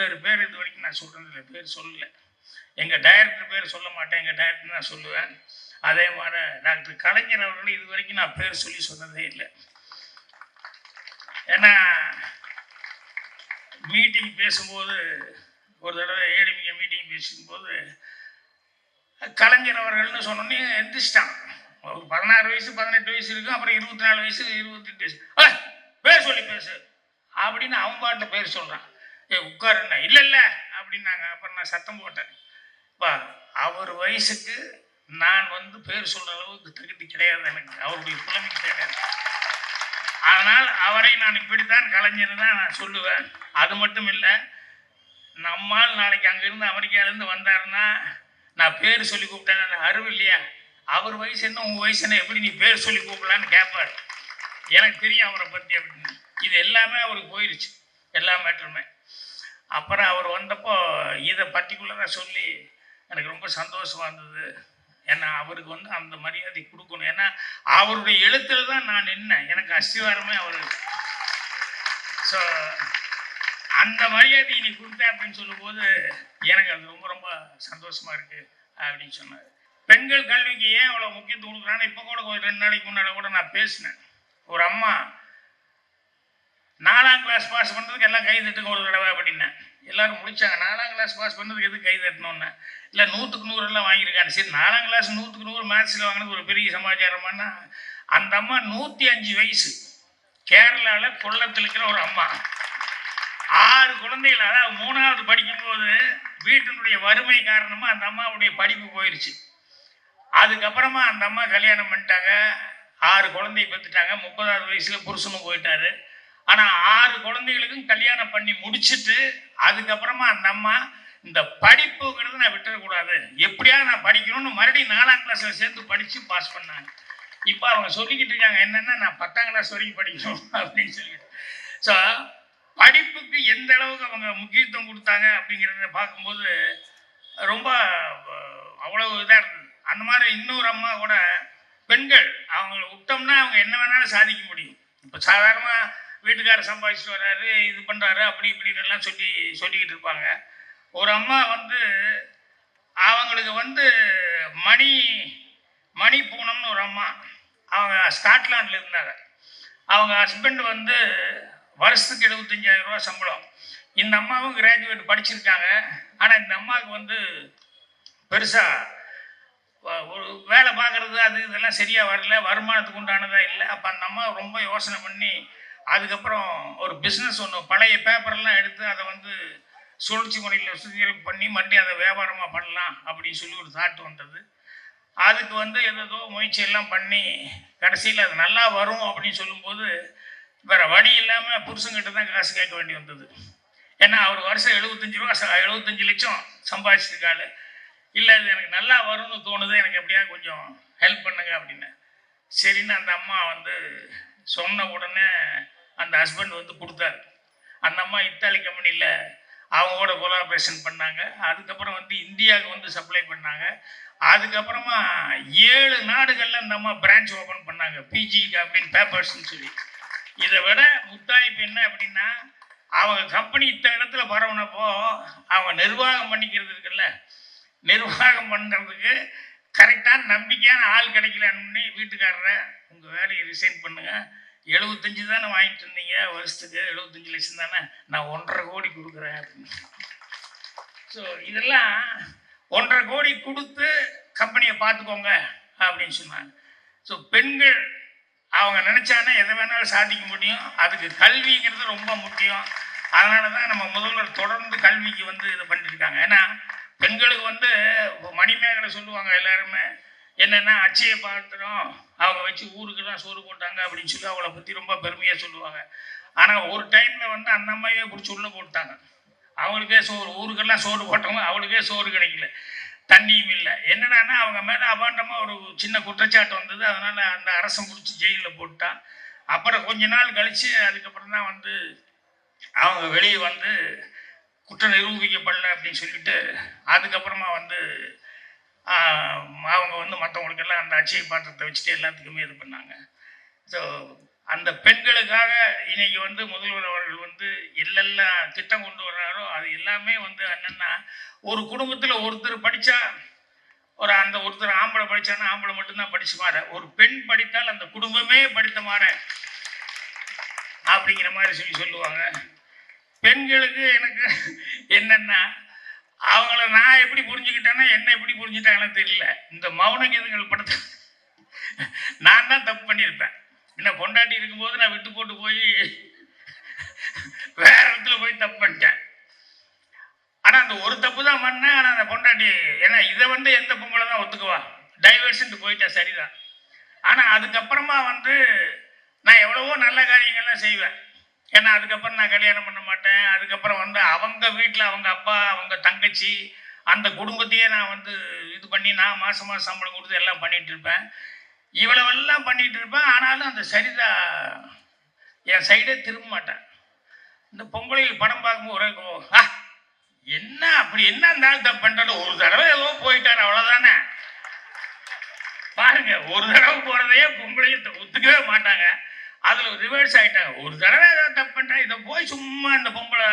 பேர் பேர் இது வரைக்கும் நான் சொல்கிறதில்ல பேர் சொல்லல. எங்கள் டைரக்டர் பேர் சொல்ல மாட்டேன் எங்கள் டைரக்டர் நான் சொல்லுவேன். அதே மாதிரி டாக்டர் கலைஞர் அவர்களும் இது வரைக்கும் நான் பேர் சொல்லி சொன்னதே இல்லை. ஏன்னா மீட்டிங் பேசும்போது ஒரு தடவை ஏடிமிக்க மீட்டிங் பேசும்போது கலைஞர் அவர்கள்னு சொன்னோன்னே எந்திரிச்சிட்டான். ஒரு பதினாறு வயசு பதினெட்டு வயசு இருக்கும் அப்புறம் இருபத்தி நாலு வயசு இருபத்தெட்டு வயசு. பேர் சொல்லி பேசு அப்படின்னு அவன் பாட்டில் பேர் சொல்கிறான் ஏ உட்காருண்ணா. இல்லை இல்லை அப்படின்னாங்க. அப்புறம் நான் சத்தம் போட்டேன். பா அவர் வயசுக்கு நான் வந்து பேர் சொல்கிற அளவுக்கு தகுதி கிடையாது எனக்கு. அவருடைய புலமை கிடையாது. அதனால் அவரை நான் இப்படித்தான் கலைஞர் தான் நான் சொல்லுவேன். அது மட்டும் இல்லை நம்மால் நாளைக்கு அங்கேருந்து அமெரிக்காவிலேருந்து வந்தாருன்னா நான் பேர் சொல்லி கூப்பிட்டேன். அருவு இல்லையா? அவர் வயசு என்ன உங்கள் வயசு என்ன? எப்படி நீ பேர் சொல்லி கூப்பிடலான்னு கேட்பாரு எனக்கு தெரியும் அவரை பற்றி அப்படின்னு. இது எல்லாமே அவருக்கு போயிடுச்சு எல்லா மேட்டருமே. அப்புறம் அவர் வந்தப்போ இதை பர்டிகுலராக சொல்லி எனக்கு ரொம்ப சந்தோஷமாக இருந்தது. ஏன்னா அவருக்கு வந்து அந்த மரியாதை கொடுக்கணும். ஏன்னா அவருடைய எழுத்தில் தான் நான் நின்னேன். எனக்கு அஸ்திவாரமே அவர். ஸோ அந்த மரியாதையை நீ கொடுத்த அப்படின்னு சொல்லும்போது எனக்கு அது ரொம்ப ரொம்ப சந்தோஷமாக இருக்குது அப்படின்னு சொன்னார். பெண்கள் கல்விக்கு ஏன் அவ்வளோ முக்கியத்துவம் கொடுக்குறான்னு இப்போ கூட ஒரு ரெண்டு நாளைக்கு முன்னாடி கூட நான் பேசினேன். ஒரு அம்மா நாலாம் கிளாஸ் பாஸ் பண்ணுறதுக்கு எல்லாம் கை தட்டுங்க ஒரு தடவை அப்படின்னேன் எல்லாரும் முடித்தாங்க நாலாம் கிளாஸ் பாஸ் பண்ணுறதுக்கு எதுக்கு கை தட்டணும்னு? இல்லை நூற்றுக்கு நூறு எல்லாம் வாங்கியிருக்காங்க. சரி நாலாம் கிளாஸ் நூற்றுக்கு நூறு மேத்ஸில் வாங்கினது ஒரு பெரிய சமாச்சாரமானா அந்த அம்மா நூற்றி அஞ்சு வயசு. கேரளாவில் குள்ளத்தில் இருக்கிற ஒரு அம்மா. ஆறு குழந்தைகள் அதாவது மூணாவது படிக்கும்போது வீட்டினுடைய வறுமை காரணமாக அந்த அம்மாவுடைய படிப்பு போயிடுச்சு அதுக்கப்புறமா அந்த அம்மா கல்யாணம் பண்ணிட்டாங்க. ஆறு குழந்தைய பெற்றுட்டாங்க. முப்பதாவது வயசில் புருஷனும் போயிட்டாரு. ஆனால் ஆறு குழந்தைகளுக்கும் கல்யாணம் பண்ணி முடிச்சுட்டு அதுக்கப்புறமா அந்த அம்மா இந்த படிப்புங்கிறது நான் விட்டுறக்கூடாது. எப்படியாவது நான் படிக்கணும்னு மறுபடியும் நாலாம் கிளாஸில் சேர்த்து படித்து பாஸ் பண்ணாங்க. இப்போ அவங்க சொல்லிக்கிட்டு இருக்காங்க என்னென்னா நான் பத்தாம் கிளாஸ் வரைக்கும் படிக்கணும் அப்படின்னு சொல்லிட்டு. ஸோ படிப்புக்கு எந்த அளவுக்கு அவங்க முக்கியத்துவம் கொடுத்தாங்க அப்படிங்கிறத பார்க்கும்போது ரொம்ப அவ்வளவு இதாக இருந்தது. அந்த மாதிரி இன்னொரு அம்மா கூட பெண்கள் அவங்கள விட்டோம்னா அவங்க என்ன வேணாலும் சாதிக்க முடியும். இப்போ சாதாரணமாக வீட்டுக்காரர் சம்பாதிச்சுட்டு வர்றாரு இது பண்ணுறாரு அப்படி இப்படின்னு எல்லாம் சொல்லி சொல்லிக்கிட்டு இருப்பாங்க. ஒரு அம்மா வந்து அவங்களுக்கு வந்து மணி மணி பூனம்னு ஒரு அம்மா அவங்க ஸ்காட்லாண்டில் இருந்தாங்க. அவங்க ஹஸ்பண்ட் வந்து வருஷத்துக்கு எழுபத்தஞ்சாயிரம் ரூபா சம்பளம். இந்த அம்மாவும் கிராஜுவேட் படிச்சிருக்காங்க. ஆனால் இந்த அம்மாவுக்கு வந்து பெருசாக ஒரு வேலை பார்க்குறது அது இதெல்லாம் சரியாக வரல. வருமானத்துக்கு உண்டானதாக இல்லை. அப்போ அந்த அம்மா ரொம்ப யோசனை பண்ணி அதுக்கப்புறம் ஒரு பிஸ்னஸ் ஒன்று பழைய பேப்பர்லாம் எடுத்து அதை வந்து சுழற்சி முறையில் சுத்திகரிப்பு பண்ணி மறுபடியும் அதை வியாபாரமாக பண்ணலாம் அப்படின்னு சொல்லி ஒரு தாட் வந்தது. அதுக்கு வந்து ஏதோ முயற்சியெல்லாம் பண்ணி கடைசியில் அது நல்லா வரும் அப்படின்னு சொல்லும்போது வேற வழி இல்லாமல் புருஷங்கிட்ட தான் காசு கேட்க வேண்டி வந்தது. ஏன்னா அவர் வருஷம் எழுபத்தஞ்சு ரூபா ச- எழுபத்தஞ்சு லட்சம் சம்பாதிச்சிருக்காரு. இல்லை இது எனக்கு நல்லா வரும்னு தோணுது எனக்கு எப்படியா கொஞ்சம் ஹெல்ப் பண்ணுங்க அப்படின்னு. சரின்னு அந்த அம்மா வந்து சொன்ன உடனே அந்த ஹஸ்பண்ட் வந்து கொடுத்தாரு. அந்த அம்மா இத்தாலி கம்பெனியில் அவங்க கூட கொலாபரேஷன் பண்ணாங்க. அதுக்கப்புறம் வந்து இந்தியாவுக்கு வந்து சப்ளை பண்ணாங்க. அதுக்கப்புறமா ஏழு நாடுகளில் அந்த அம்மா பிரான்ச் ஓப்பன் பண்ணாங்க. பிஜி அப்படின்னு பேப்பர்ஸ்னு சொல்லி. இதை விட முத்தாய்ப்பு என்ன அப்படின்னா அவங்க கம்பெனி இத்தனை இடத்துல பரவுனப்போ அவங்க நிர்வாகம் பண்ணிக்கிறது இருக்குல்ல. நிர்வாகம் பண்ணுறதுக்கு கரெக்டான நம்பிக்கையான ஆள் கிடைக்கலன்னு வீட்டுக்காரரை உங்கள் வேலையை ரிசைன் பண்ணுங்க. எழுபத்தஞ்சு தானே வாங்கிட்டு இருந்தீங்க வருஷத்துக்கு எழுபத்தஞ்சு லட்சம் தானே? நான் ஒன்றரை கோடி கொடுக்குறேன். அப்படின்னு ஸோ இதெல்லாம் ஒன்றரை கோடி கொடுத்து கம்பெனியை பார்த்துக்கோங்க அப்படின்னு சொன்னாங்க. ஸோ பெண்கள் அவங்க நினச்சானா எதை வேணாலும் சாதிக்க முடியும். அதுக்கு கல்விங்கிறது ரொம்ப முக்கியம். அதனால தான் நம்ம முதல்வர் தொடர்ந்து கல்விக்கு வந்து இது பண்ணியிருக்காங்க ஏன்னா பெண்களுக்கு வந்து மணிமேகலை சொல்லுவாங்க எல்லாருமே. என்னென்னா அச்சய பாத்திரம் அவங்க வச்சு ஊருக்கு தான் சோறு போட்டாங்க அப்படின்னு சொல்லி அவளை பற்றி ரொம்ப பெருமையாக சொல்லுவாங்க. ஆனால் ஒரு டைமில் வந்து அந்த அம்மாவே பிடிச்சி உள்ளே போட்டாங்க. அவளுக்கே சோறு ஊருக்கெல்லாம் சோறு போட்டவங்க அவளுக்கே சோறு கிடைக்கல. தண்ணியும் இல்லை. என்னடானா அவங்க மேலே அபாண்டமாக ஒரு சின்ன குற்றச்சாட்டு வந்தது. அதனால் அந்த அரசன் பிடிச்சி ஜெயிலில் போட்டான். அப்புறம் கொஞ்ச நாள் கழித்து அதுக்கப்புறம் தான் வந்து அவங்க வெளியே வந்து குற்றம் நிரூபிக்கப்படல அப்படின்னு சொல்லிட்டு அதுக்கப்புறமா வந்து அவங்க வந்து மற்றவங்களுக்கெல்லாம் அந்த அச்சய பாத்திரத்தை வச்சுட்டு எல்லாத்துக்குமே இது பண்ணாங்க. ஸோ அந்த பெண்களுக்காக இன்னைக்கு வந்து முதல்வர் அவர்கள் வந்து எல்லெல்லாம் திட்டம் கொண்டு வர்றாரோ அது எல்லாமே வந்து என்னென்னா ஒரு குடும்பத்தில் ஒருத்தர் படித்தா ஒரு அந்த ஒருத்தர் ஆம்பளை படித்தானா ஆம்பளை மட்டும்தான் படிச்சு மாற ஒரு பெண் படித்தால் அந்த குடும்பமே படித்த மாற அப்படிங்கிற மாதிரி சொல்லி சொல்லுவாங்க. பெண்களுக்கு எனக்கு என்னென்னா அவங்கள நான் எப்படி புரிஞ்சுக்கிட்டேன்னா என்ன எப்படி புரிஞ்சுட்டாங்கன்னு தெரியல. இந்த மௌனகீதங்கள் படத்தை நான் தான் தப்பு பண்ணியிருப்பேன். என்ன பொண்டாட்டி இருக்கும்போது நான் விட்டு போட்டு போய் வேற இடத்துல போய் தப்பு பண்ணிட்டேன். ஆனால் அந்த ஒரு தப்பு தான் பண்ணேன். ஆனால் அந்த பொண்டாட்டி ஏன்னா இதை வந்து எந்த பொம்பளை தான் ஒத்துக்குவா? டைவர்ஷன் போயிட்டா சரிதான். ஆனால் அதுக்கப்புறமா வந்து நான் எவ்வளவோ நல்ல காரியங்கள்லாம் செய்வேன். ஏன்னா அதுக்கப்புறம் நான் கல்யாணம் பண்ண மாட்டேன். அதுக்கப்புறம் வந்து அவங்க வீட்டில் அவங்க அப்பா அவங்க தங்கச்சி அந்த குடும்பத்தையே நான் வந்து இது பண்ணி நான் மாதம் மாதம் சம்பளம் கொடுத்து எல்லாம் பண்ணிகிட்டு இருப்பேன். இவ்வளவெல்லாம் பண்ணிகிட்டு இருப்பேன். ஆனாலும் அந்த சரிதா என் சைடே திரும்ப மாட்டேன். இந்த பொம்பளை படம் பார்க்கும்போது ஒரே ஆ என்ன அப்படி என்ன இருந்தாலும் தப்பு பண்ணுறது ஒரு தடவை ஏதோ போயிட்டார் அவ்வளோதானே பாருங்க ஒரு தடவை போகிறதையே பொம்பளையும் ஒத்துக்கவே மாட்டாங்க. அதில் ரிவர்ஸ் ஆகிட்டாங்க ஒரு தடவை ஏதாவது தப்பு பண்ணிட்டா இதை போய் சும்மா இந்த பொம்பளை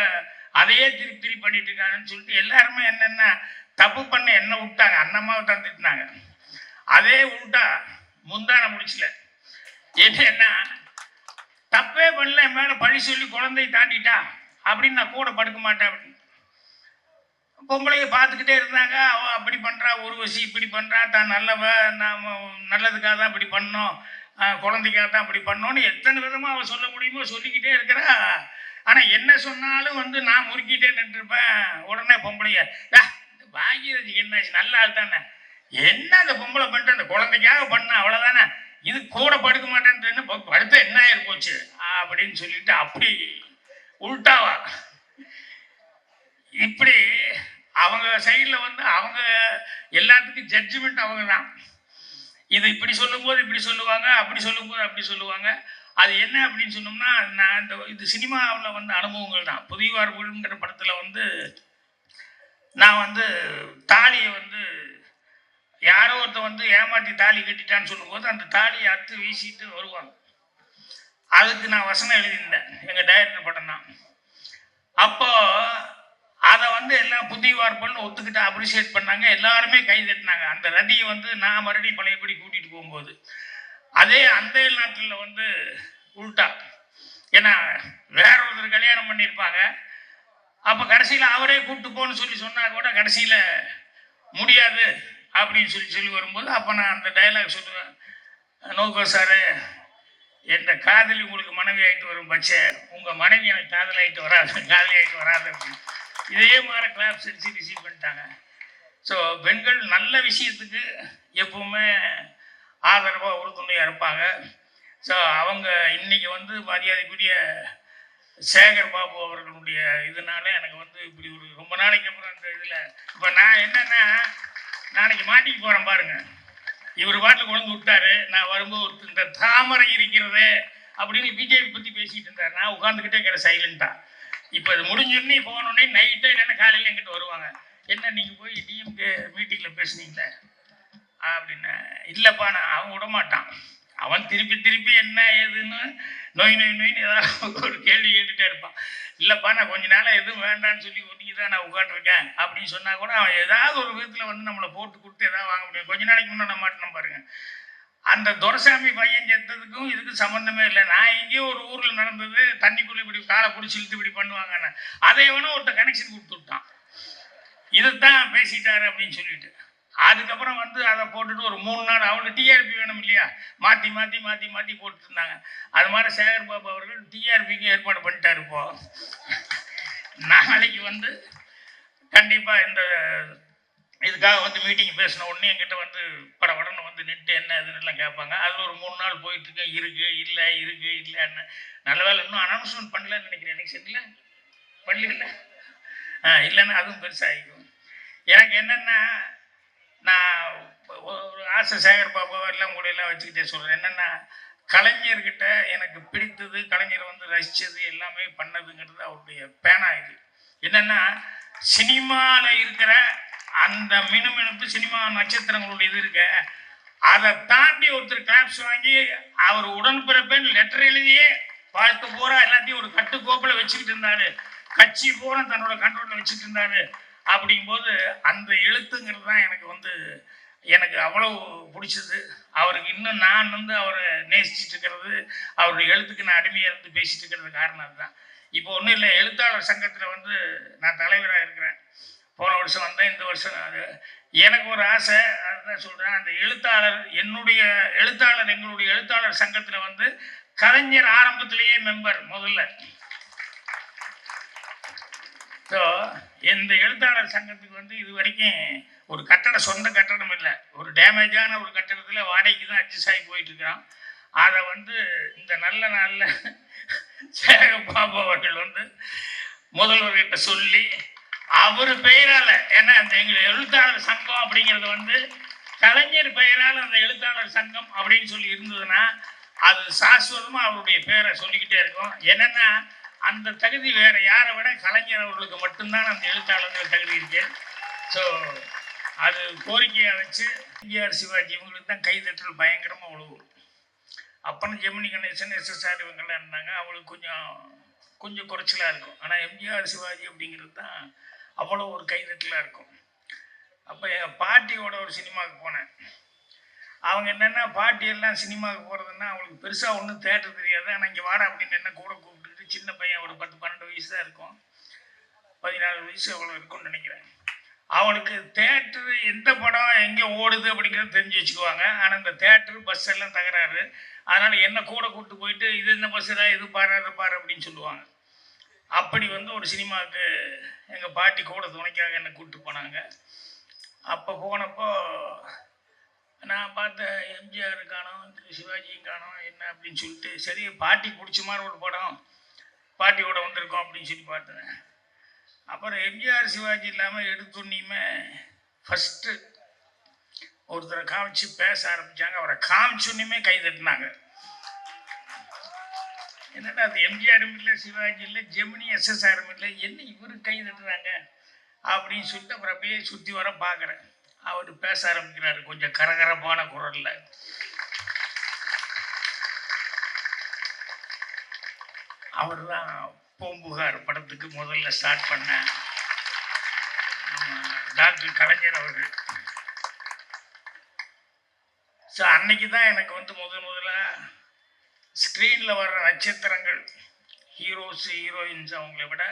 அதையே திருப்பி திருப்பி பண்ணிட்டு இருக்காங்கன்னு சொல்லிட்டு எல்லாருமே என்னென்ன தப்பு பண்ண என்ன விட்டாங்க. அண்ணம்மாவை தான் திட்டினாங்க. அதே விட்டா முந்தான முடிச்சல. என்னன்னா தப்பே பண்ணல என் மேலே பழி சொல்லி குழந்தையை தாண்டிட்டா? அப்படின்னு நான் கூட படுக்க மாட்டேன் அப்படின்னு. பொம்பளைய பார்த்துக்கிட்டே இருந்தாங்க. அவ அப்படி பண்றா உருவசி இப்படி பண்ணுறா தான் நல்லவ நாம் நல்லதுக்காக தான் இப்படி பண்ணோம். குழந்தைக்காக தான் அப்படி பண்ணோன்னு எத்தனை விதமாக அவள் சொல்ல முடியுமோ சொல்லிக்கிட்டே இருக்கிறா. ஆனால் என்ன சொன்னாலும் வந்து நான் முறுக்கிட்டே நின்றுருப்பேன் உடனே பொம்பளைய "டா, என்னாச்சு? நல்ல ஆள் தானே. என்ன அந்த பொம்பளை பண்ணிட்டு அந்த குழந்தைக்காக பண்ண? அவ்வளோதானே இது கூட படுக்க மாட்டேன்னு படுத்த என்ன ஆயிருப்போச்சு அப்படின்னு சொல்லிட்டு அப்படி உள்டாவா. இப்படி அவங்க சைடில் வந்து அவங்க எல்லாத்துக்கும் ஜட்ஜ்மெண்ட் அவங்க தான் இது இப்படி சொல்லும்போது இப்படி சொல்லுவாங்க அப்படி சொல்லும்போது அப்படி சொல்லுவாங்க. அது என்ன அப்படின்னு சொன்னோம்னா நான் இந்த இது சினிமாவில் வந்த அனுபவங்கள் தான். புதிவார் வீடுங்கிற படத்தில் வந்து நான் வந்து தாலியை வந்து யாரோ ஒருத்தன் வந்து ஏமாற்றி தாலி கட்டிட்டான்னு சொல்லும்போது அந்த தாலியை அத்து வீசிட்டு வருவாங்க. அதுக்கு நான் வசனம் எழுதியிருந்தேன். எங்கள் டைரக்டர் படம் தான். அப்போது அதை வந்து எல்லாம் புத்தி வார்ப்பல்னு ஒத்துக்கிட்டு அப்ரிசியேட் பண்ணாங்க. எல்லாருமே கை தட்டினாங்க. அந்த ரதியை வந்து நான் மறுபடியும் பழையபடி கூட்டிட்டு போகும்போது அதே அந்த நாட்டில் வந்து உல்டா. ஏன்னா வேற ஒருத்தர் கல்யாணம் பண்ணியிருப்பாங்க. அப்போ கடைசியில் அவரே கூப்பிட்டு போன்னு சொல்லி சொன்னால் கூட கடைசியில் முடியாது அப்படின்னு சொல்லி சொல்லி வரும்போது அப்போ நான் அந்த டைலாக் சொல்லுவேன். நோக்கோ சாரு எந்த காதலி உங்களுக்கு மனைவி ஆகிட்டு வரும் பட்சே உங்கள் மனைவி எனக்கு காதலாகிட்டு வராது காதலி ஆகிட்டு வராது அப்படின்னு. இதே மாதிரி கிளாப்ஸ் அடிச்சு ரிசீவ் பண்ணிட்டாங்க. ஸோ பெண்கள் நல்ல விஷயத்துக்கு எப்பவுமே ஆதரவாக உறுதுணையாக இருப்பாங்க. ஸோ அவங்க இன்னைக்கு வந்து மரியாதைக்குரிய சேகர் பாபு அவர்களுடைய இதனால எனக்கு வந்து இப்படி ஒரு ரொம்ப நாளைக்கு அப்புறம் அந்த இதில் இப்போ நான் என்னென்னா நாளைக்கு மாட்டிக்கு போகிறேன் பாருங்கள் இவர் பாட்டில் கொண்டு விட்டாரு. நான் வரும்போது இந்த தாமரை இருக்கிறது அப்படின்னு பிஜேபி பற்றி பேசிகிட்டு இருந்தார். நான் உட்காந்துக்கிட்டே இருக்கிற சைலண்ட்டாக இப்போ இது முடிஞ்சுன்னு போகணுன்னே நைட்டே இல்லைன்னா காலையில் எங்கிட்ட வருவாங்க. என்ன நீங்கள் போய் டிஎம்கே மீட்டிங்கில் பேசுனீங்களே? அப்படின்னு. இல்லைப்பா நான் அவன் விட மாட்டான் அவன் திருப்பி திருப்பி என்ன ஏதுன்னு நோய் நோய் நோய்னு ஏதாவது ஒரு கேள்வி கேட்டுகிட்டே இருப்பான். இல்லைப்பா நான் கொஞ்ச நாளாக எதுவும் வேண்டான்னு சொல்லி ஒட்டிக்கி தான் நான் உட்காந்துருக்கேன் அப்படின்னு சொன்னால் கூட அவன் ஏதாவது ஒரு விதத்தில் வந்து நம்மளை போட்டு கொடுத்து ஏதாவது வாங்க முடியும். கொஞ்ச நாளைக்கு முன்னே நம்ம மாட்டினோம் பாருங்கள் அந்த துரசாமி பையன் செத்ததுக்கும் இதுக்கு சம்மந்தமே இல்லை. நான் எங்கேயோ ஒரு ஊரில் நடந்தது தண்ணிக்குள்ளே இப்படி காலை பிடிச்சி இழுத்து இப்படி பண்ணுவாங்கன்னு. அதை வேணும் ஒருத்தர் கனெக்ஷன் கொடுத்து விட்டான். இதைத்தான் பேசிட்டாரு அப்படின்னு சொல்லிட்டு. அதுக்கப்புறம் வந்து அதை போட்டுட்டு ஒரு மூணு நாள் அவங்களுக்கு டிஆர்பி வேணும் இல்லையா? மாற்றி மாற்றி மாற்றி மாற்றி போட்டுருந்தாங்க. அது மாதிரி சேகர் பாபு அவர்கள் டிஆர்பிக்கு ஏற்பாடு பண்ணிட்டாரு இப்போ. நாளைக்கு வந்து கண்டிப்பாக இந்த இதுக்காக வந்து மீட்டிங் பேசின உடனே என்கிட்ட வந்து பட உடனே வந்து நின்று என்ன இதுன்னு கேட்பாங்க. அதில் ஒரு மூணு நாள் போயிட்டு இருக்கேன் இருக்கு இல்லை இருக்கு இல்லைன்னு. நல்ல வேலை இன்னும் அனௌன்ஸ்மெண்ட் பண்ணலன்னு நினைக்கிறேன். எனக்கு சரியில்லை. பண்ணல ஆ இல்லைன்னா அதுவும் பெருசாகிக்கும். எனக்கு என்னென்னா நான் ஒரு ஆசை சேகர் பாபாவை எல்லாம் கூட எல்லாம் வச்சுக்கிட்டே சொல்கிறேன் என்னென்னா கலைஞர்கிட்ட எனக்கு பிடித்தது கலைஞர் வந்து ரசித்தது எல்லாமே பண்ணதுங்கிறது அவருடைய பேனா இது. என்னென்னா சினிமாவில் இருக்கிற அந்த மினுமினுப்பு சினிமா நட்சத்திரங்களுடைய இது இருக்கு. அதை தாண்டி ஒருத்தர் கிளாப்ஸ் வாங்கி அவர் உடன்பிறப்பேன்னு லெட்டர் எழுதியே வாழ்த்து பூரா எல்லாத்தையும் ஒரு கட்டுக்கோப்பில் வச்சுக்கிட்டு இருந்தாரு. கட்சி பூரா தன்னோட கண்ட்ரோலில் வச்சுட்டு இருந்தாரு. அப்படிங்கும்போது அந்த எழுத்துங்கிறது தான் எனக்கு வந்து எனக்கு அவ்வளவு பிடிச்சது. அவருக்கு இன்னும் நான் வந்து அவரை நேசிச்சுட்டு இருக்கிறது அவருடைய எழுத்துக்கு நான் அடிமையாக இருந்து பேசிட்டு இருக்கிறது காரணம் அதுதான். இப்போ ஒன்றும் இல்லை எழுத்தாளர் சங்கத்தில் வந்து நான் தலைவராக இருக்கிறேன். போன வருஷம் வந்தேன் இந்த வருஷம் அது. எனக்கு ஒரு ஆசை அதுதான் சொல்கிறேன் அந்த எழுத்தாளர் என்னுடைய எழுத்தாளர் எங்களுடைய எழுத்தாளர் சங்கத்தில் வந்து கலைஞர் ஆரம்பத்திலேயே மெம்பர் முதல்ல. ஸோ இந்த எழுத்தாளர் சங்கத்துக்கு வந்து இது வரைக்கும் ஒரு கட்டடம் சொந்த கட்டடம் இல்லை. ஒரு டேமேஜான ஒரு கட்டடத்தில் வாடகைக்கு தான் அட்ஜஸ்ட் ஆகி போயிட்டுருக்கிறோம். அதை வந்து இந்த நல்ல நாளில் சேக பாபு அவர்கள் வந்து முதல்வர்கிட்ட சொல்லி அவர் பெயரால் ஏன்னா அந்த எங்கள் எழுத்தாளர் சங்கம் அப்படிங்கிறது வந்து கலைஞர் பெயரால் அந்த எழுத்தாளர் சங்கம் அப்படின்னு சொல்லி இருந்ததுன்னா அது சாஸ்வதமாக அவருடைய பேரை சொல்லிக்கிட்டே இருக்கும். என்னென்னா அந்த தகுதி வேறு யாரை விட கலைஞர் அவர்களுக்கு மட்டும்தான் அந்த எழுத்தாளர்கள் தகுதி இருக்கு. ஸோ அது கோரிக்கையை வச்சு எம்ஜிஆர் சிவாஜி இவங்களுக்கு தான் கைதட்டல் பயங்கரமாக உழுவும் அப்புறம் ஜெமினி கணேசன் எஸ்எஸ்ஆர் இவங்கெல்லாம் இருந்தாங்க. அவங்களுக்கு கொஞ்சம் கொஞ்சம் குறைச்சலாக இருக்கும். ஆனால் எம்ஜிஆர் சிவாஜி அப்படிங்கிறது தான் அவ்வளோ ஒரு கைதட்டலாக இருக்கும். அப்போ எங்கள் பாட்டியோட ஒரு சினிமாவுக்கு போனேன். அவங்க என்னென்னா பாட்டியெல்லாம் சினிமாவுக்கு போகிறதுன்னா அவங்களுக்கு பெருசாக ஒன்றும் தேட்டர் தெரியாது. ஆனால் இங்கே வாடா அப்படின்னு என்ன கூட கூப்பிட்டுட்டு சின்ன பையன் ஒரு பத்து பன்னெண்டு வயசு தான் இருக்கும். பதினாலு வயசு அவ்வளோ இருக்கும்னு நினைக்கிறேன். அவளுக்கு தேட்டரு எந்த படம் எங்கே ஓடுது அப்படிங்கிறது தெரிஞ்சு வச்சுக்குவாங்க. ஆனால் இந்த தேட்டரு பஸ் எல்லாம் தகராறு. அதனால் என்ன கூட கூப்பிட்டு போயிட்டு இது என்ன பஸ்ஸுடா இது பாரு அதை பாரு அப்படின்னு சொல்லுவாங்க. அப்படி வந்து ஒரு சினிமாவுக்கு எங்கள் பாட்டி கூட துணைக்காக என்னை கூப்பிட்டு போனாங்க. அப்போ போனப்போ நான் பார்த்த எம்ஜிஆர் காணோம் சிவாஜியும் காணோம் என்ன அப்படின்னு சொல்லிட்டு சரி பாட்டி பிடிச்ச மாதிரி ஒரு படம் பாட்டியோட வந்திருக்கோம் அப்படின்னு சொல்லி பார்த்தேன். அப்புறம் எம்ஜிஆர் சிவாஜி இல்லாமல் எடுத்துன்னியுமே ஃபஸ்ட்டு ஒருத்தரை காமிச்சு பேச ஆரம்பித்தாங்க அவரை காமிச்சுன்னுமே கை தட்டினாங்க. என்னடா அது எம்ஜிஆரும் இல்லை சிவாஜி இல்லை ஜெமினி எஸ்எஸ்ஆரும் இல்லை என்ன இவரு கை தட்டுறாங்க அப்படின்னு சொல்லிட்டு அப்புறம் அப்படியே சுற்றி வர பார்க்குறேன். அவர் பேச ஆரம்பிக்கிறாரு கொஞ்சம் கரகரப்பான குரலில். அவர் தான் பூம்புகார் படத்துக்கு முதல்ல ஸ்டார்ட் பண்ண. டாக்டர் கலைஞர் அவர்கள். ஸோ அன்னைக்கு தான் எனக்கு வந்து முதல் முதல்ல ஸ்க்ரீனில் வர்ற நட்சத்திரங்கள் ஹீரோஸ் ஹீரோயின்ஸ் அவங்கள விட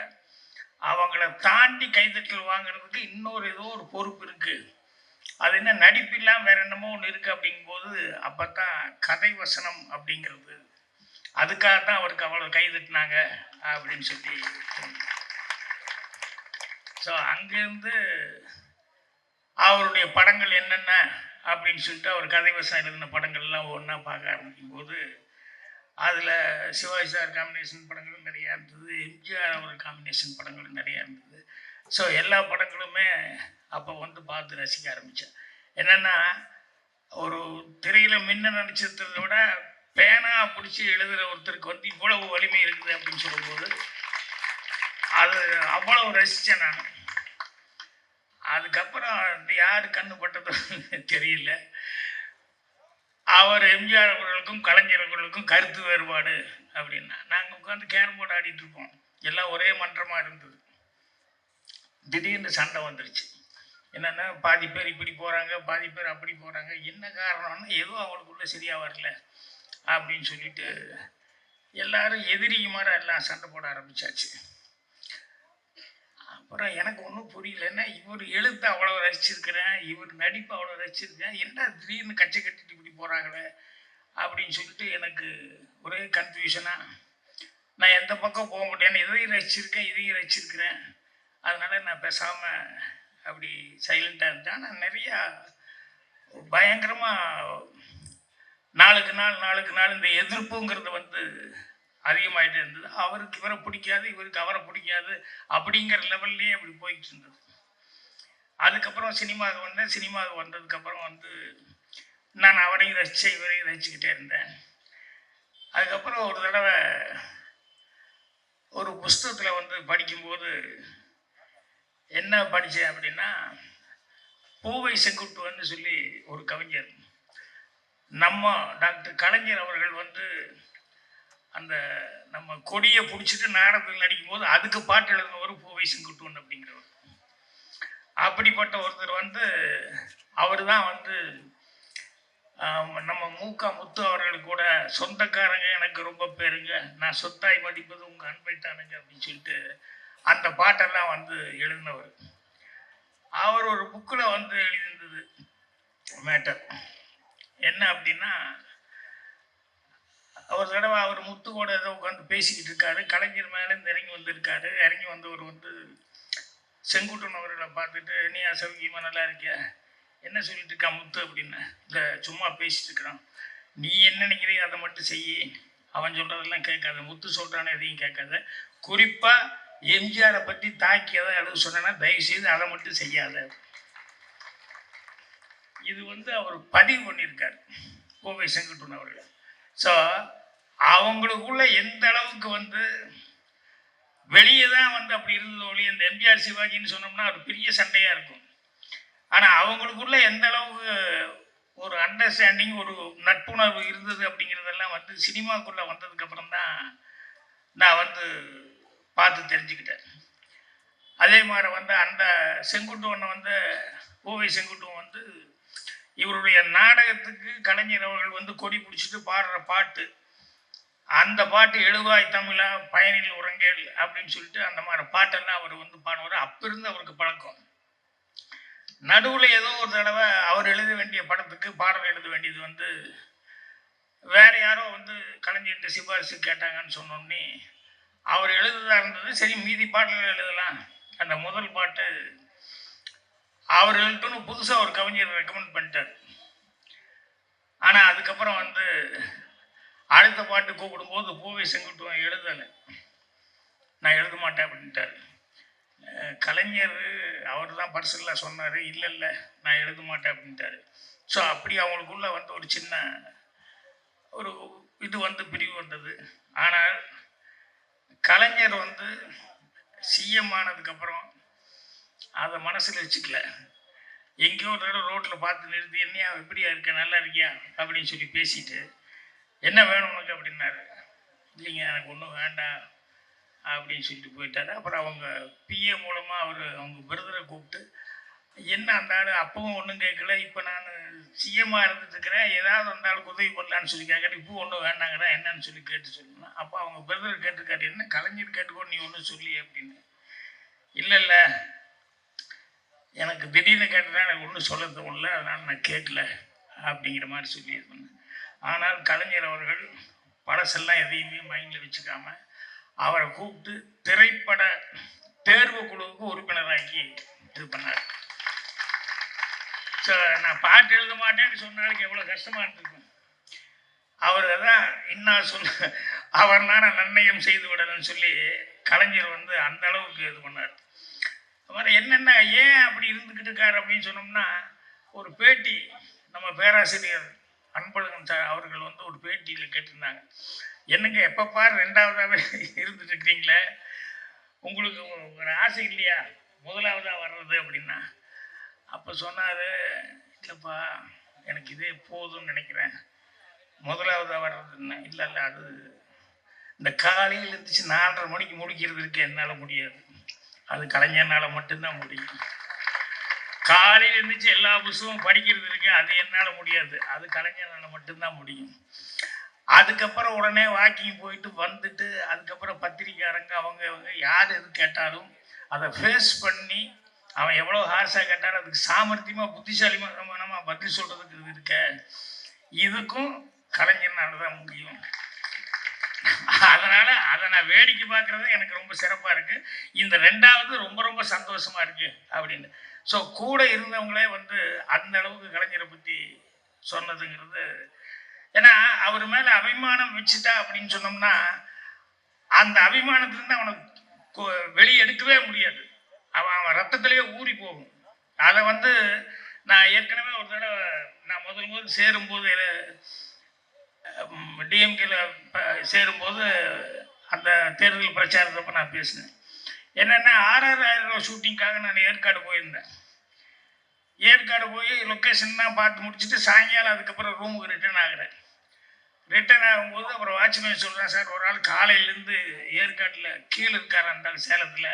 அவங்கள தாண்டி கைதட்டல் வாங்குறதுக்கு இன்னொரு ஏதோ ஒரு பொறுப்பு இருக்குது அது என்ன நடிப்பு இல்லாமல் வேற என்னமோ ஒன்று இருக்குது அப்படிங்கும்போது அப்போ தான் கதை வசனம் அப்படிங்கிறது. அதுக்காக தான் அவருக்கு அவ்வளோ கைதட்டினாங்க அப்படின்னு சொல்லி ஸோ அங்கேருந்து அவருடைய படங்கள் என்னென்ன அப்படின்னு சொல்லிட்டு அவர் கதை வசனம் எழுதின படங்கள்லாம் ஒன்றா பார்க்க ஆரம்பிக்கும் போது அதில் சிவாஜி சார் காம்பினேஷன் படங்களும் நிறையா இருந்தது எம்ஜிஆர் அவர் காம்பினேஷன் படங்களும் நிறையா இருந்தது. ஸோ எல்லா படங்களுமே அப்போ வந்து பார்த்து ரசிக்க ஆரம்பித்தேன் என்னென்னா ஒரு திரையில் மின்ன நடிச்சிருந்ததை விட பேனா பிடிச்சி எழுதுகிற ஒருத்தருக்கு வந்து இவ்வளவு வலிமை இருக்குது அப்படின்னு சொல்லும்போது அது அவ்வளவு ரசித்தேன் நான். அதுக்கப்புறம் யார் கண்ணு பட்டதோ தெரியல. அவர் எம்ஜிஆர் அவர்களுக்கும் கலைஞர் அவர்களுக்கும் கருத்து வேறுபாடு அப்படின்னா நாங்கள் உட்காந்து கேரம் போர்டு ஆடிட்டு இருப்போம். எல்லாம் ஒரே மன்றமாக இருந்தது. திடீர்னு சண்டை வந்துருச்சு. என்னென்னா பாதி பேர் இப்படி போகிறாங்க பாதி பேர் அப்படி போகிறாங்க என்ன காரணம்னா எதுவும் அவங்களுக்குள்ளே சரியாக வரல அப்படின்னு சொல்லிட்டு எல்லாரும் எதிரிக்கு மாதிரி எல்லாம் சண்டை போட ஆரம்பிச்சாச்சு. அப்புறம் எனக்கு ஒன்றும் புரியலன்னா இவர் எழுத்து அவ்வளோ ரசிச்சிருக்கிறேன் இவர் நடிப்பு அவ்வளோ ரசிச்சிருக்கேன் என்ன திடீர்னு கச்சை கட்டிட்டு இப்படி போகிறாங்களே அப்படின்னு சொல்லிட்டு எனக்கு ஒரே கன்ஃபியூஷனாக நான் எந்த பக்கம் போக மாட்டேன்னு இதையும் ரசிச்சிருக்கேன் இதையும் ரசிச்சிருக்கிறேன். அதனால் நான் பேசாமல் அப்படி சைலண்ட்டாக இருந்தேன். நான் நிறையா பயங்கரமாக நாளுக்கு நாள் நாளுக்கு நாள் இந்த எதிர்ப்புங்கிறது வந்து அதிகமாகிட்டே இருந்தது. அவருக்கு இவரை பிடிக்காது இவருக்கு அவரை பிடிக்காது அப்படிங்கிற லெவல்லே அப்படி போயிட்டு இருந்தது. அதுக்கப்புறம் சினிமாவுக்கு வந்தேன். சினிமாவுக்கு வந்ததுக்கப்புறம் வந்து நான் அவரையும் ரசித்தேன் இவரையும் ரசிச்சுக்கிட்டே இருந்தேன். அதுக்கப்புறம் ஒரு தடவை ஒரு புஸ்தகத்தில் வந்து படிக்கும்போது என்ன படித்தேன் அப்படின்னா பூவை செங்குட்டுவன்னு சொல்லி ஒரு கவிஞர் நம்ம டாக்டர் கலைஞர் அவர்கள் வந்து அந்த நம்ம கொடியை பிடிச்சிட்டு நாடகத்தில் நடிக்கும் போது அதுக்கு பாட்டு எழுதினவர் பூவை செங்குட்டுவன் அப்படிங்கிறவர். அப்படிப்பட்ட ஒருத்தர் வந்து அவர் தான் வந்து நம்ம மூக்கா முத்து அவர்கள் கூட சொந்தக்காரங்க எனக்கு ரொம்ப பேருங்க. நான் சொத்தாய் மதிப்பது உங்கள் அன்பைத்தானுங்க அப்படின்னு சொல்லிட்டு அந்த பாட்டெல்லாம் வந்து எழுதினவர். அவர் ஒரு புக்கில் வந்து எழுதியிருந்தது மேட்டர். என்ன அப்படின்னா ஒரு தடவை அவர் முத்து கூட ஏதோ உட்காந்து பேசிக்கிட்டு இருக்காரு. கலைஞர் மேலேருந்து இறங்கி வந்திருக்காரு. இறங்கி வந்தவர் வந்து செங்குட்டன் அவர்களை பார்த்துட்டு நீ அசௌக்கியமாக நல்லா இருக்கியா? என்ன சொல்லிட்டு இருக்கா முத்து? அப்படின்னு. இந்த சும்மா பேசிட்டு இருக்கிறான். நீ என்ன நினைக்கிறீ அதை மட்டும் செய்யி. அவன் சொல்கிறதெல்லாம் கேட்காத. முத்து சொல்கிறான்னு எதையும் கேட்காத. குறிப்பாக எம்ஜிஆரை பற்றி தாக்கி எதாவது எழுத சொன்னேன்னா தயவுசெய்து அதை மட்டும் செய்யாத. இது வந்து அவர் பதிவு பண்ணியிருக்கார். கோவை செங்குட்டன் அவர்கள். ஸோ அவங்களுக்குள்ள எந்த அளவுக்கு வந்து வெளியே தான் வந்து அப்படி இருந்தது ஒளி இந்த எம்ஜிஆர் சிவாஜின்னு சொன்னோம்னா ஒரு பெரிய சண்டையாக இருக்கும். ஆனால் அவங்களுக்குள்ள எந்த அளவுக்கு ஒரு அண்டர்ஸ்டாண்டிங் ஒரு நட்புணர்வு இருந்தது அப்படிங்கிறதெல்லாம் வந்து சினிமாக்குள்ளே வந்ததுக்கப்புறம் தான் நான் வந்து பார்த்து தெரிஞ்சுக்கிட்டேன். அதே மாதிரி வந்து அந்த செங்குட்டுவனை வந்து ஓவை செங்குட்டுவன் வந்து இவருடைய நாடகத்துக்கு கலைஞர் அவர்கள் வந்து கொடி பிடிச்சிட்டு பாடுற பாட்டு அந்த பாட்டு எழுவாய் தமிழா பயனில் உறங்கேல் அப்படின்னு சொல்லிட்டு அந்த மாதிரி பாட்டெல்லாம் அவர் வந்து பாடுவார். அப்போ இருந்து அவருக்கு பழக்கம். நடுவில் ஏதோ ஒரு தடவை அவர் எழுத வேண்டிய படத்துக்கு பாடல் எழுத வேண்டியது வந்து வேற யாரோ வந்து கலைஞர்கிட்ட சிபாரிசு கேட்டாங்கன்னு சொன்னோடனே அவர் எழுதுதா இருந்தது. சரி மீதி பாடல்கள் எழுதலாம். அந்த முதல் பாட்டு அவர் எழுட்டுன்னு புதுசாக ஒரு கவிஞர் ரெக்கமெண்ட் பண்ணிட்டார். ஆனால் அதுக்கப்புறம் வந்து அடுத்த பாட்டு கூப்பிடும்போது பூவை செங்குட்டுவன் எழுதலை நான் எழுத மாட்டேன் அப்படின்ட்டார். கலைஞர் அவர் தான் பர்சனலாக சொன்னார் இல்லை இல்லை நான் எழுத மாட்டேன் அப்படின்ட்டாரு. ஸோ அப்படி அவங்களுக்குள்ள வந்து ஒரு சின்ன ஒரு இது வந்து பிரிவு வந்தது. ஆனால் கலைஞர் வந்து சிஎம் ஆனதுக்கப்புறம் அதை மனசில் வச்சுக்கல. எங்கேயோ ஒரு தடவை ரோட்டில் பார்த்து நிறுத்தி என்னையா எப்படியா இருக்க? நல்லா இருக்கியா? அப்படின்னு சொல்லி பேசிட்டு என்ன வேணும் உனக்கு அப்படின்னாரு. இல்லைங்க எனக்கு ஒன்றும் வேண்டாம் அப்படின்னு சொல்லிட்டு போயிட்டாரு. அப்புறம் அவங்க பிஏ மூலமாக அவர் அவங்க பிரதரை கூப்பிட்டு என்ன அந்த ஆள்? அப்பவும் ஒன்றும் கேட்கல. இப்போ நான் சிஎம்மாக இருந்துட்டுருக்கிறேன். ஏதாவது அந்த ஆளுக்கு உதவி பண்ணலான்னு சொல்லி கேட்குறேன். இப்போ ஒன்றும் வேண்டாங்கடா என்னன்னு சொல்லி கேட்டு சொல்லணும் அப்போ அவங்க பிரதர் கேட்டிருக்காரு என்ன கலைஞர் கேட்டுக்கோ நீ ஒன்றும் சொல்லி அப்படின்னு. இல்லை இல்லை. எனக்கு திடீர்னு கேட்டதா எனக்கு ஒன்றும் சொல்ல தோணல. அதனால் நான் கேட்கல. அப்படிங்கிற மாதிரி சொல்லி இது பண்ணேன் ஆனால் கலைஞர் அவர்கள் பழசெல்லாம் எதையுமே மைண்டில் வச்சுக்காம அவரை கூப்பிட்டு திரைப்பட தேர்வு குழுவுக்கு உறுப்பினராக்கி இது பண்ணார். ஸோ நான் பாட்டு எழுத மாட்டேன்னு சொன்னாலுக்கு எவ்வளோ கஷ்டமாக இருந்திருக்கும். அவர் தான் இன்னா சொல் அவர் நான நன்னயம் செய்து விடணும்னு சொல்லி கலைஞர் வந்து அந்த அளவுக்கு இது பண்ணார். அது என்னென்ன ஏன் அப்படி இருந்துக்கிட்டு இருக்கார் அப்படின்னு சொன்னோம்னா ஒரு பேட்டி நம்ம பேராசிரியர் அன்பழகன் சார் அவர்கள் வந்து ஒரு பேட்டியில் கேட்டிருந்தாங்க. என்னங்க எப்போ பார் ரெண்டாவதாகவே இருந்துட்டு இருக்கிறீங்களே உங்களுக்கு ஒரு ஆசை இல்லையா? முதலாவதாக வர்றது அப்படின்னா. அப்போ சொன்னார் இல்லைப்பா எனக்கு இதே போதும்னு நினைக்கிறேன். முதலாவதாக வர்றதுன்னா இல்லை இல்லை அது இந்த காலையில் இருந்துச்சு நாலரை மணிக்கு முடிக்கிறது இருக்கு என்னால் முடியாது. அது கலைஞர்னால மட்டும்தான் முடியும். காலையில் இருந்துச்சு எல்லா புஸ்தகமும் படிக்கிறது இருக்கு அது என்னால் முடியாது. அது கலைஞரால் மட்டும்தான் முடியும். அதுக்கப்புறம் உடனே வாக்கிங் போயிட்டு வந்துட்டு அதுக்கப்புறம் பத்திரிக்கையாரங்க அவங்க அவங்க யார் எது கேட்டாலும் அதை ஃபேஸ் பண்ணி அவன் எவ்வளோ ஹார்ஸாக கேட்டாலும் அதுக்கு சாமர்த்தியமாக புத்திசாலிமாக பதில் சொல்கிறதுக்கு இது இருக்க. இதுக்கும் கலைஞர்னால தான் முடியும். அதனால் அதை நான் வேடிக்கை பார்க்குறது எனக்கு ரொம்ப சிறப்பாக இருக்குது இந்த ரெண்டாவது ரொம்ப ரொம்ப சந்தோஷமாக இருக்குது அப்படின்னு. ஸோ கூட இருந்தவங்களே வந்து அந்த அளவுக்கு கலைஞரை பற்றி சொன்னதுங்கிறது ஏன்னா அவர் மேலே அபிமானம் வச்சுட்டா அப்படின்னு சொன்னோம்னா அந்த அபிமானத்திலிருந்து அவனை வெளியெடுக்கவே வெளியே எடுக்கவே முடியாது. அவன் அவன் ரத்தத்திலேயே ஊறி போகும். அதை வந்து நான் ஏற்கனவே ஒரு தடவை நான் முதல் முதல் சேரும்போது டிஎம்கேல சேரும்போது அந்த தேர்தல் பிரச்சாரத்தப்ப நான் பேசினேன். என்னென்னா ஆர்ஆர் ஆயிரம் ரூபா ஷூட்டிங்காக நான் ஏற்காடு போயிருந்தேன். ஏற்காடு போய் லொக்கேஷன்லாம் பார்த்து முடிச்சுட்டு சாயங்காலம் அதுக்கப்புறம் ரூமுக்கு ரிட்டர்ன் ஆகுறேன். ரிட்டர்ன் ஆகும்போது அப்புறம் வாட்ச்மேன் சொல்கிறேன் சார் ஒரு ஆள் காலையிலேருந்து ஏற்காட்டில் கீழே இருக்கார் அந்த சேலத்தில்?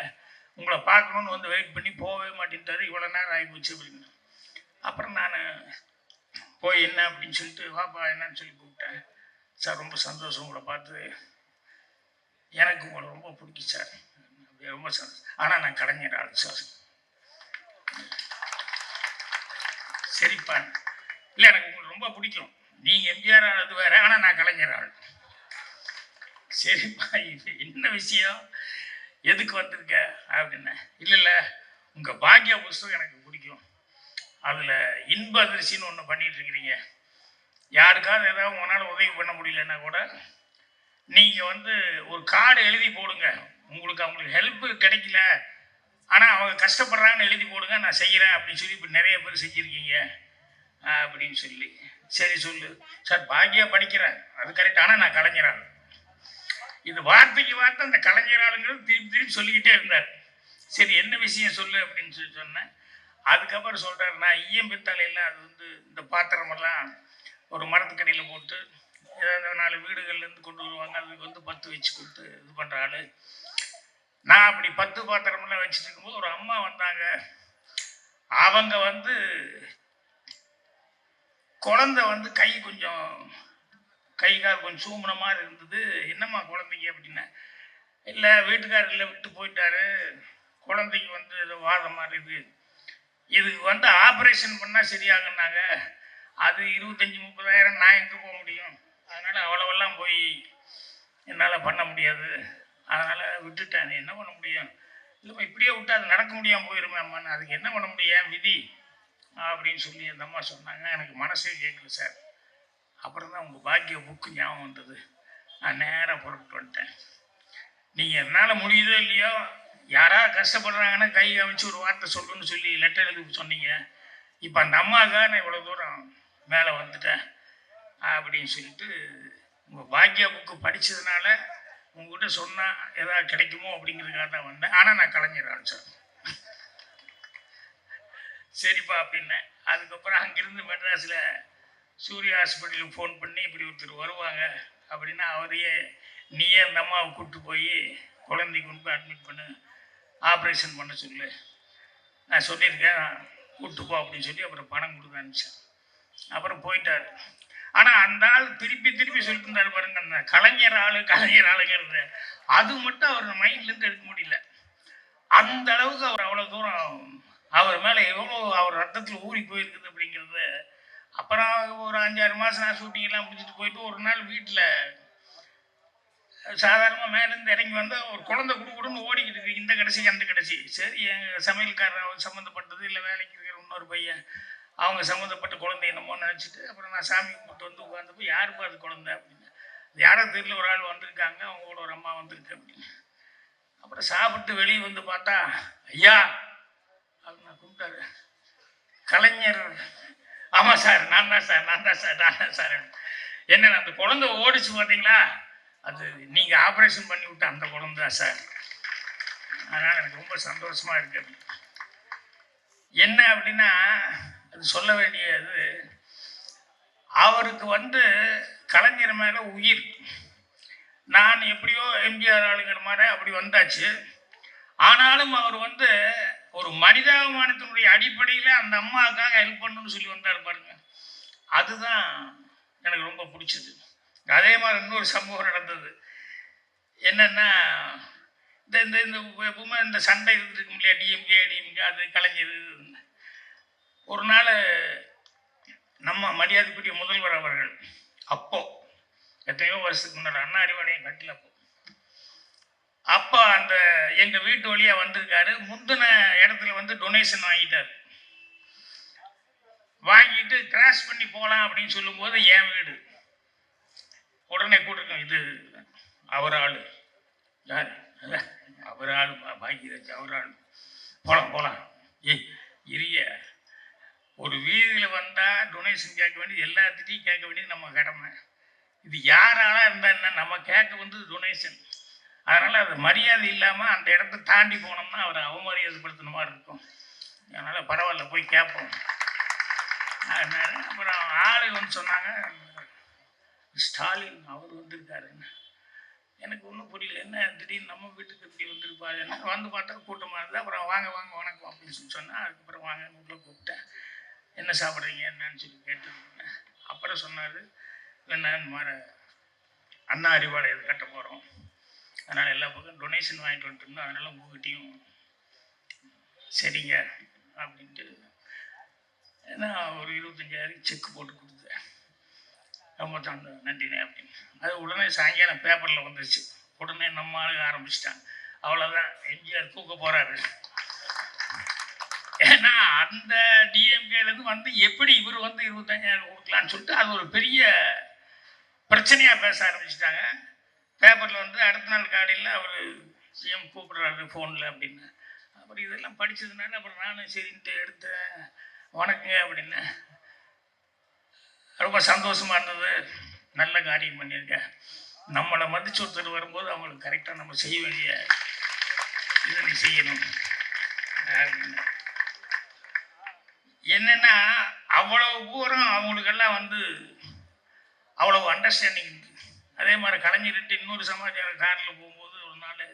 உங்களை பார்க்கணுன்னு வந்து வெயிட் பண்ணி போகவே மாட்டேன்ட்டாரு. இவ்வளோ நேரம் ஆகிப்போச்சு அப்படின்னு அப்புறம் நான் போய் என்ன? அப்படின்னு சொல்லிட்டு வாப்பா என்னன்னு சொல்லி கூப்பிட்டேன். சார் ரொம்ப சந்தோஷம் உங்களை பார்த்து. எனக்கு உங்களை ரொம்ப பிடிக்கும் சார். ரொம்ப சந்தோஷம் ஆனால் நான் கலைஞர் ஆள் சார் சரிப்பா இல்லை எனக்கு உங்களுக்கு ரொம்ப பிடிக்கும். நீங்கள் எம்ஜிஆர் ஆனது வேற ஆனால் நான் கலைஞர் ஆள். சரிப்பா இது என்ன விஷயம்? எதுக்கு வந்திருக்க? அப்படின்னு. இல்லை இல்லை உங்கள் பாக்கிய புஸ்தகம் எனக்கு பிடிக்கும். அதில் இன்ப அதிர்ச்சின்னு ஒன்று பண்ணிகிட்ருக்கிறீங்க யாருக்காவது ஏதாவது உங்களால் உதவி பண்ண முடியலன்னா கூட நீங்கள் வந்து ஒரு கார்டு எழுதி போடுங்க. உங்களுக்கு அவங்களுக்கு ஹெல்ப் கிடைக்கல. ஆனால் அவங்க கஷ்டப்படுறாங்கன்னு எழுதி போடுங்க நான் செய்கிறேன் அப்படின்னு சொல்லி இப்போ நிறைய பேர் செஞ்சுருக்கீங்க. அப்படின்னு சொல்லி. சரி சொல்லு. சார் பாக்கியா படிக்கிறேன் அது கரெக்ட் ஆனால் நான் கலைஞராள் இது வார்த்தைக்கு வார்த்தை அந்த கலைஞராளுங்கிறது திருப்பி திருப்பி சொல்லிக்கிட்டே இருந்தார். சரி என்ன விஷயம் சொல்லு அப்படின்னு சொல்லி சொன்னேன். அதுக்கப்புறம் சொல்கிறார் நான் ஈயம்பித்தாலையில் அது வந்து இந்த பாத்திரமெல்லாம் ஒரு மரத்துக்கடியில் போட்டு ஏதாவது நாலு வீடுகள்லேருந்து கொண்டு வருவாங்க. அதுக்கு வந்து பத்து வச்சு கொடுத்து இது பண்ணுற ஆள். நான் அப்படி பத்து பாத்திரமெல்லாம் வச்சுட்டு இருக்கும்போது ஒரு அம்மா வந்தாங்க. அவங்க வந்து குழந்தை வந்து கை கொஞ்சம் கை கால் கொஞ்சம் சூமுன மாதிரி இருந்தது. என்னம்மா குழந்தைக்கு அப்படின்னா இல்லை வீட்டுக்காரர் விட்டு போயிட்டாரு. குழந்தைக்கு வந்து ஏதோ வாதம் மாதிரி இது இதுக்கு வந்து ஆப்ரேஷன் பண்ணால் சரியாகுன்னாங்க அது இருபத்தஞ்சி முப்பதாயிரம் நான் எங்கே போக முடியும்? அதனால் அவ்வளவெல்லாம் போய் என்னால் பண்ண முடியாது. அதனால் விட்டுட்டேன். என்ன பண்ண முடியும்? இல்லைம்மா இப்படியே விட்டு அது நடக்க முடியாமல் போயிருமே அம்மான்னு. அதுக்கு என்ன பண்ண முடியும்? விதி அப்படின்னு சொல்லி அந்த அம்மா சொன்னாங்க. எனக்கு மனசே கேட்கல சார் அப்புறம் தான் உங்கள் பாக்கிய புக்கு ஞாபகம் வந்தது. நான் நேராக புறப்பட்டு வந்துட்டேன். நீங்கள் என்னால் முடியுதோ இல்லையோ யாராவது கஷ்டப்படுறாங்கன்னா கை அமைச்சு ஒரு வார்த்தை சொல்லுன்னு சொல்லி லெட்டர் எழுதி சொன்னீங்க. இப்போ அந்த அம்மாவுக்காக நான் இவ்வளோ தூரம் மேலே வந்துட்டேன் அப்படின்னு சொல்லிட்டு உங்கள் பாக்கியா புக்கு படித்ததுனால உங்ககிட்ட சொன்னால் ஏதாவது கிடைக்குமோ அப்படிங்கிறதுக்காக தான் வந்தேன். ஆனால் நான் கலைஞர் ஆரம்பிச்சேன். சரிப்பா அப்படின்னேன் அதுக்கப்புறம் அங்கிருந்து மெட்ராஸில் சூர்யா ஹாஸ்பிட்டலுக்கு ஃபோன் பண்ணி இப்படி ஒருத்தர் வருவாங்க அப்படின்னா அவரையே நீயே அந்த அம்மாவை கூப்பிட்டு போய் குழந்தைக்கு கொண்டு போய் அட்மிட் பண்ணு ஆப்ரேஷன் பண்ண சொல்லு. நான் சொல்லியிருக்கேன் கூப்பிட்டு போ அப்படின்னு சொல்லி அப்புறம் பணம் கொடுக்க ஆரம்பிச்சேன். அப்புறம் போயிட்டார். ஆனால் அந்த ஆள் திருப்பி திருப்பி சொல்லிட்டு பாருங்க அந்த கலைஞர் ஆளு கலைஞர் ஆளுங்கிறது. அது மட்டும் அவர் மைண்ட்லேருந்து எடுக்க முடியல. அந்த அளவுக்கு அவர் அவ்வளோ தூரம் அவர் மேலே எவ்வளோ அவர் ரத்தத்தில் ஊறி போயிருக்குது அப்படிங்கிறது. அப்புறம் ஒரு அஞ்சாறு மாதம் நான் ஷூட்டிங்லாம் முடிச்சுட்டு போயிட்டு ஒரு நாள் வீட்டில் சாதாரணமாக மேலேருந்து இறங்கி வந்தால் ஒரு குழந்தை குடுக்குடுன்னு ஓடிக்கிட்டு இருக்கு இந்த கடைசி அந்த கடைசி. சரி எங்கள் சமையல்காரர் சம்மந்தப்பட்டது இல்லை வேலைக்கு இருக்கிற இன்னொரு பையன் அவங்க சம்மந்தப்பட்ட குழந்தை என்னமோ நினச்சிட்டு அப்புறம் நான் சாமி கும்பிட்டு வந்து உட்காந்தப்போ யாருப்பா அது குழந்தை அப்படின்னு. யாரோ தெரியல ஒரு ஆள் வந்திருக்காங்க அவங்களோட ஒரு அம்மா வந்திருக்கு அப்படின்னு. அப்புறம் சாப்பிட்டு வெளியே வந்து பார்த்தா ஐயா! அப்படின்னு நான் கும்பிட்டாரு. கலைஞர் ஆமாம் சார் நான் தான் சார் நான் தான் சார் நான் தான் சார். என்ன அந்த குழந்தை ஓடிச்சு பார்த்தீங்களா? அது நீங்கள் ஆப்ரேஷன் பண்ணி விட்ட அந்த குழந்தை தான் சார். அதனால் எனக்கு ரொம்ப சந்தோஷமாக இருக்கு. என்ன அப்படின்னா அது சொல்ல வேண்டியது அவருக்கு வந்து கலைஞர் மேலே உயிர். நான் எப்படியோ எம்ஜிஆர் ஆளுங்கிற மாதிரி அப்படி வந்தாச்சு. ஆனாலும் அவர் வந்து ஒரு மனிதாபிமானத்தினுடைய அடிப்படையில் அந்த அம்மாவுக்காக ஹெல்ப் பண்ணணும்னு சொல்லி வந்தார் பாருங்க. அதுதான் எனக்கு ரொம்ப பிடிச்சது. அதே மாதிரி இன்னொரு சம்பவம் நடந்தது. என்னென்னா இந்த இந்த இந்த எப்பவுமே இந்த சண்டை இருந்துருக்கு இல்லையா? டிஎம்கே டிஎம்கே அது கலைஞர் ஒரு நாள் நம்ம மரியாதைக்குரிய முதல்வர் அவர்கள் அப்போ எத்தனையோ வருஷத்துக்கு முன்னாடி அண்ணா அறிவாலயம் கட்டில அப்போ அப்போ அந்த எங்கள் வீட்டு வழியா வந்திருக்காரு. முந்தின இடத்துல வந்து டொனேஷன் வாங்கிட்டார். வாங்கிட்டு கிராஸ் பண்ணி போகலாம் அப்படின்னு சொல்லும்போது என் வீடு. உடனே கூட்டிருக்கோம் இது அவர் ஆள். யார்? அவர் ஆள் பாக்கியராஜ் அவர் ஆள். போகலாம் போகலாம் ஏய் இரிய. ஒரு வீதியில் வந்தால் டொனேஷன் கேட்க வேண்டியது எல்லாத்துட்டையும் கேட்க வேண்டியது நம்ம கடமை. இது யாராலாம் இருந்தால் என்ன? நம்ம கேட்க வந்து டொனேஷன் அதனால் அது மரியாதை இல்லாமல் அந்த இடத்த தாண்டி போனோம்னா அவரை அவமரியாதைப்படுத்தின மாதிரி இருக்கும். அதனால் பரவாயில்ல போய் கேட்போம் அதனால அப்புறம் ஆளு வந்து சொன்னாங்க ஸ்டாலின் அவர் வந்திருக்காருன்னு எனக்கு ஒன்றும் புரியல என்ன திடீர்னு நம்ம வீட்டுக்கு இப்படி வந்திருப்பாரு? என்ன வந்து பார்த்தா கூட்டமாக இருந்தது அப்புறம் வாங்க வாங்க வணக்கம் அப்படின்னு சொல்லி சொன்னால் அதுக்கப்புறம் வாங்க உங்களை கூப்பிட்டேன். என்ன சாப்பிட்றீங்க? என்னன்னு சொல்லி கேட்டுருந்தேன் அப்புறம் சொன்னார் இல்லைண்ணா இந்த மாதிரி அண்ணா அறிவாலயம் கட்ட போகிறோம் அதனால் எல்லா பக்கம் டொனேஷன் வாங்கிட்டு வந்துருந்தோம் அதனால் உங்ககிட்டையும் சரிங்க அப்படின்ட்டு நான் ஒரு இருபத்தஞ்சாயிரம் செக் போட்டு கொடுத்தேன். ரொம்ப தந்த நன்றினே அப்படின்னு. அது உடனே சாயங்காலம் பேப்பரில் வந்துருச்சு. உடனே நம்ம ஆளுங்க ஆரம்பிச்சிட்டாங்க. அவ்வளோதான் எம்ஜிஆர் தூக்க போகிறாரு ஏன்னா அந்த டிஎம்கேலேருந்து வந்து எப்படி இவர் வந்து இருபத்தஞ்சாயிரம் கொடுக்கலான்னு சொல்லிட்டு அது ஒரு பெரிய பிரச்சனையாக பேச ஆரம்பிச்சிட்டாங்க. பேப்பரில் வந்து அடுத்த நாள் காலையில் அவர் சிஎம் கூப்பிடுறாரு ஃபோனில் அப்படின்னு. அப்புறம் இதெல்லாம் படித்ததுனால அப்புறம் நானும் சரின்ட்டு எடுத்தேன். வணக்கங்க அப்படின்னு. ரொம்ப சந்தோஷமாக இருந்தது. நல்ல காரியம் பண்ணியிருக்கேன் நம்மளை மதிச்சு ஒருத்தர் வரும்போது அவங்களுக்கு கரெக்டாக நம்ம செய்ய வேண்டிய இதை நீ செய்யணும் அப்படின்னு. என்னென்னா அவ்வளவு தூரம் அவங்களுக்கெல்லாம் வந்து அவ்வளவு அண்டர்ஸ்டாண்டிங் அதே மாதிரி கலைஞர்கிட்ட இன்னொரு சமாச்சாரம் காரில் போகும்போது ஒரு நாள்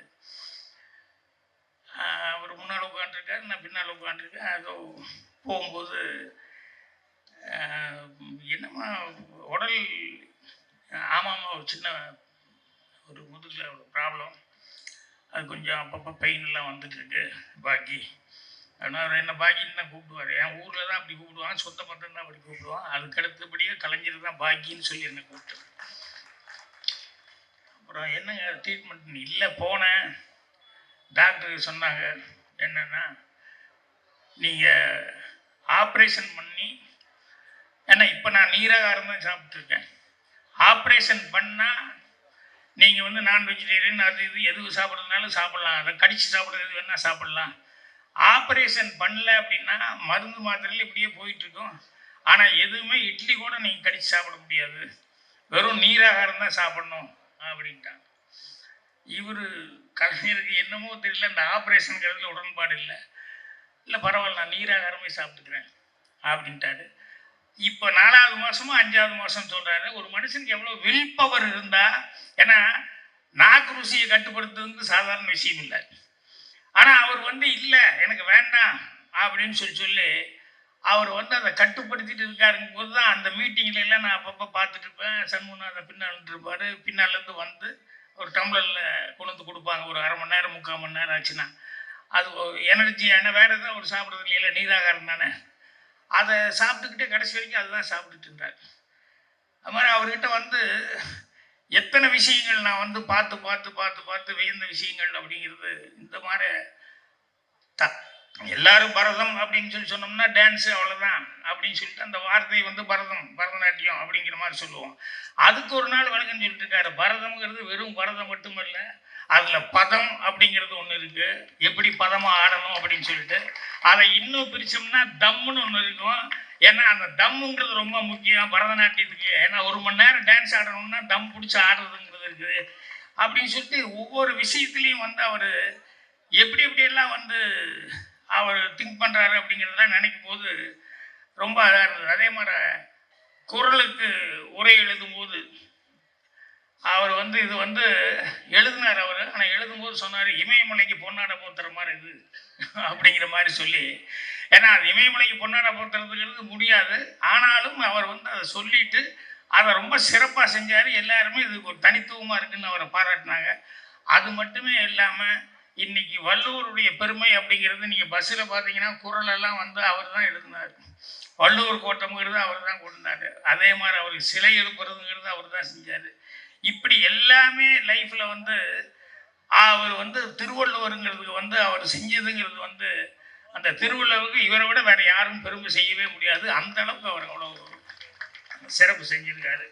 அவர் முன்னால் உட்காந்துருக்காரு நான் பின்னால் உட்காந்துருக்கேன் அதோ போகும்போது என்னம்மா உடல் ஆமாம்மா ஒரு சின்ன ஒரு முதுகில் ஒரு ப்ராப்ளம் அது கொஞ்சம் அப்பப்போ பெயின் எல்லாம் வந்துட்டு பாக்கி. அதனால் அவர் என்ன பாக்கின்னு தான் கூப்பிடுவார். என் ஊரில் தான் அப்படி கூப்பிடுவான். சொந்த பந்தம் தான் அப்படி கூப்பிடுவான். அதுக்கு அடுத்தபடியே கலைஞர் தான் பாக்கின்னு சொல்லி என்னை கூப்பிட்டு அப்புறம் என்னங்க ட்ரீட்மெண்ட் இல்லை போனேன். டாக்டர் சொன்னாங்க என்னென்னா நீங்கள் ஆப்ரேஷன் பண்ணி ஏன்னா இப்போ நான் நீராகாரம் தான் சாப்பிட்ருக்கேன் ஆப்ரேஷன் பண்ணால் நீங்கள் வந்து நான் வெஜிடேரியன் அது இது எது சாப்பிட்றதுனாலும் சாப்பிட்லாம். அதை கடித்து சாப்பிட்றது வேணால் சாப்பிட்லாம். ஆப்ரேஷன் பண்ணல அப்படின்னா மருந்து மாத்திரையில் இப்படியே போயிட்டுருக்கும். ஆனால் எதுவுமே இட்லி கூட நீங்கள் கடிச்சு சாப்பிட முடியாது. வெறும் நீராகாரம் தான் சாப்பிடணும் அப்படின்ட்டாங்க. இவர் கலைஞருக்கு என்னமோ தெரியல இந்த ஆப்ரேஷனுங்கிறதுல உடன்பாடு இல்லை. இல்லை பரவாயில்ல நான் நீராகாரமே சாப்பிட்டுக்கிறேன் அப்படின்ட்டாரு. இப்போ நாலாவது மாதமும் அஞ்சாவது மாதம் சொல்கிறாரு ஒரு மனுஷனுக்கு எவ்வளோ வில் பவர் இருந்தால் ஏன்னா நாக்கு ருசியை கட்டுப்படுத்துறது சாதாரண விஷயம் இல்லை. ஆனால் அவர் வந்து இல்லை எனக்கு வேண்டாம் அப்படின்னு சொல்லி சொல்லி அவர் வந்து அதை கட்டுப்படுத்திட்டு இருக்காருங்க போது தான் அந்த மீட்டிங்ல எல்லாம் நான் அப்பப்போ பார்த்துட்டு இருப்பேன். சண்முகநாதன் பின்னால் இருப்பார். பின்னாலேருந்து வந்து ஒரு டம்ளரில் கொண்டு வந்து கொடுப்பாங்க. ஒரு அரை மணி நேரம் முக்கால் மணி நேரம் ஆச்சுன்னா. அது எனர்ஜி ஆனால் வேறு எதாவது அவர் சாப்பிட்றது இல்லையில நீராகாரம் தானே. அதை சாப்பிட்டுக்கிட்டே கடைசி வரைக்கும் அதுதான் சாப்பிட்டுட்டு இருந்தார். அது மாதிரி அவர்கிட்ட வந்து எத்தனை விஷயங்கள் நான் வந்து பார்த்து பார்த்து பார்த்து பார்த்து வியந்த விஷயங்கள் அப்படிங்கிறது இந்த மாதிரி த எல்லாரும் பரதம் அப்படின்னு சொல்லி சொன்னோம்னா டான்ஸு அவ்வளோதான் அப்படின்னு சொல்லிட்டு அந்த வார்த்தை வந்து பரதம் பரதநாட்டியம் அப்படிங்கிற மாதிரி சொல்லுவோம். அதுக்கு ஒரு நாள் வழக்குன்னு சொல்லிட்டு இருக்காரு. பரதம்ங்கிறது வெறும் பரதம் மட்டுமல்ல அதில் பதம் அப்படிங்கிறது ஒன்று இருக்கு. எப்படி பதமாக ஆடணும் அப்படின்னு சொல்லிட்டு. அதை இன்னும் பிரித்தோம்னா தம்முன்னு ஒன்று இருக்கும். ஏன்னா அந்த தம்முங்கிறது ரொம்ப முக்கியம். பரதநாட்டியத்துக்கு. ஏன்னா ஒரு மணி நேரம் டான்ஸ் ஆடணும்னா தம் பிடிச்சி ஆடுறதுங்கிறது இருக்குது. அப்படின்னு சொல்லிட்டு ஒவ்வொரு விஷயத்துலையும் வந்து அவர் எப்படி எப்படியெல்லாம் வந்து அவர் திங்க் பண்ணுறாரு அப்படிங்கிறதெல்லாம் நினைக்கும் போது ரொம்ப அதாக இருந்தது. அதே மாதிரி குரலுக்கு உரை எழுதும் போது அவர் வந்து இது வந்து எழுதினார் அவர். ஆனால் எழுதும்போது சொன்னார் இமயமலைக்கு பொன்னாடை போத்துற மாதிரி இது அப்படிங்கிற மாதிரி சொல்லி. ஏன்னா அது இமயமலைக்கு பொன்னாடை போத்துறதுங்கிறது முடியாது. ஆனாலும் அவர் வந்து அதை சொல்லிட்டு அதை ரொம்ப சிறப்பாக செஞ்சார். எல்லாருமே இதுக்கு ஒரு தனித்துவமாக இருக்குன்னு அவரை பாராட்டினாங்க. அது மட்டுமே இல்லாமல் இன்னைக்கு வள்ளுவருடைய பெருமை அப்படிங்கிறது நீங்கள் பஸ்ஸில் பார்த்தீங்கன்னா குரலெல்லாம் வந்து அவர் தான் எழுதினார். வள்ளுவர் கோட்டம்ங்கிறது அவர் தான் கொண்டாரு. அதே மாதிரி அவருக்கு சிலை எழுப்புறதுங்கிறது அவர் தான் செஞ்சார். இப்படி எல்லாமே லைஃப்பில் வந்து அவர் வந்து திருவள்ளுவருங்கிறதுக்கு வந்து அவர் செஞ்சதுங்கிறது வந்து அந்த திருவள்ளுவருக்கு இவரை விட வேறு யாரும் பெருமை செய்யவே முடியாது. அந்த அளவுக்கு அவர் அவ்வளோ சிறப்பு செஞ்சிருக்காரு.